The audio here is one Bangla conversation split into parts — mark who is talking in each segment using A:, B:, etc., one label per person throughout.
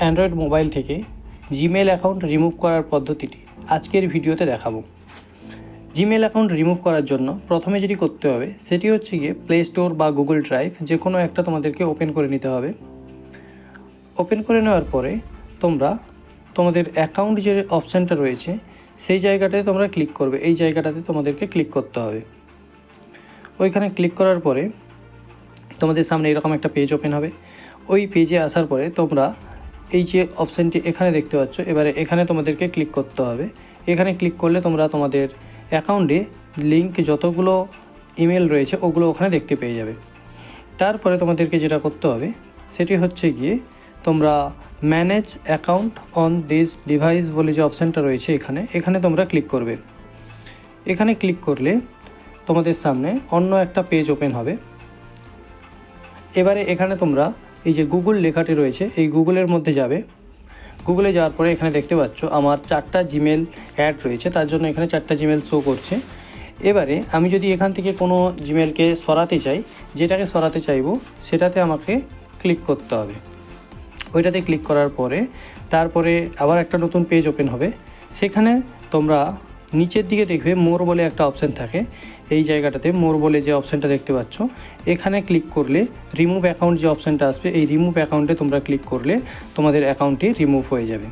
A: অ্যান্ড্রয়েড মোবাইল থেকে জিমেল অ্যাকাউন্ট রিমুভ করার পদ্ধতিটি আজকের ভিডিওতে দেখাবো। জিমেল অ্যাকাউন্ট রিমুভ করার জন্য প্রথমে যেটি করতে হবে, সেটি হচ্ছে গিয়ে প্লে স্টোর বা গুগল ড্রাইভ যে কোনো একটা তোমাদেরকে ওপেন করে নিতে হবে। ওপেন করে নেওয়ার পরে তোমরা তোমাদের অ্যাকাউন্ট যে অপশানটা রয়েছে, সেই জায়গাটায় তোমরা ক্লিক করবে, এই জায়গাটাতে তোমাদেরকে ক্লিক করতে হবে। ওইখানে ক্লিক করার পরে তোমাদের সামনে এরকম একটা পেজ ওপেন হবে। ওই পেজে আসার পরে তোমরা এই যে অপশানটি এখানে দেখতে পাচ্ছ, এবারে এখানে তোমাদেরকে ক্লিক করতে হবে। এখানে ক্লিক করলে তোমরা তোমাদের অ্যাকাউন্টে লিঙ্ক যতগুলো ইমেল রয়েছে, ওগুলো ওখানে দেখতে পেয়ে যাবে। তারপরে তোমাদেরকে যেটা করতে হবে, সেটি হচ্ছে গিয়ে তোমরা manage account on this device বলে যে অপশানটা রয়েছে এখানে এখানে তোমরা ক্লিক করবে। এখানে ক্লিক করলে তোমাদের সামনে অন্য একটা পেজ ওপেন হবে। এবারে এখানে তোমরা এই যে গুগল লেখাটি রয়েছে, এই গুগলের মধ্যে যাবে। গুগলে যাওয়ার পরে এখানে দেখতে পাচ্ছ, আমার চারটা জিমেল অ্যাড রয়েছে, তার জন্য এখানে চারটা জিমেল শো করছে। এবারে আমি যদি এখান থেকে কোনো জিমেলকে সরাতে চাই, যেটাকে সরাতে চাইব, সেটাতে আমাকে ক্লিক করতে হবে। ওইটাতে ক্লিক করার পরে, তারপরে আবার একটা নতুন পেজ ওপেন হবে। সেখানে তোমরা নিচের দিকে দেখবে মোর বলে একটা অপশান থাকে। এই জায়গাটাতে মোর বলে যে অপশানটা দেখতে পাচ্ছ, এখানে ক্লিক করলে রিমুভ অ্যাকাউন্ট যে অপশানটা আসবে, এই রিমুভ অ্যাকাউন্টে তোমরা ক্লিক করলে তোমাদের অ্যাকাউন্টটি রিমুভ হয়ে যাবে।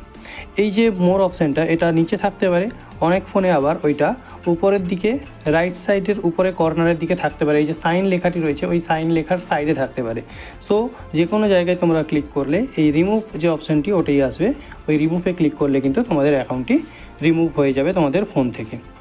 A: এই যে মোর অপশানটা এটা নিচে থাকতে পারে, অনেক ফোনে আবার ওইটা উপরের দিকে রাইট সাইডের উপরে কর্নারের দিকে থাকতে পারে। এই যে সাইন লেখাটি রয়েছে, ওই সাইন লেখার সাইডে থাকতে পারে। সো যে কোনো জায়গায় তোমরা ক্লিক করলে এই রিমুভ যে অপশানটি ওটাই আসবে, ওই রিমুভে ক্লিক করলে কিন্তু তোমাদের অ্যাকাউন্টটি রিমুভ হয়ে যাবে তোমাদের ফোন থেকে।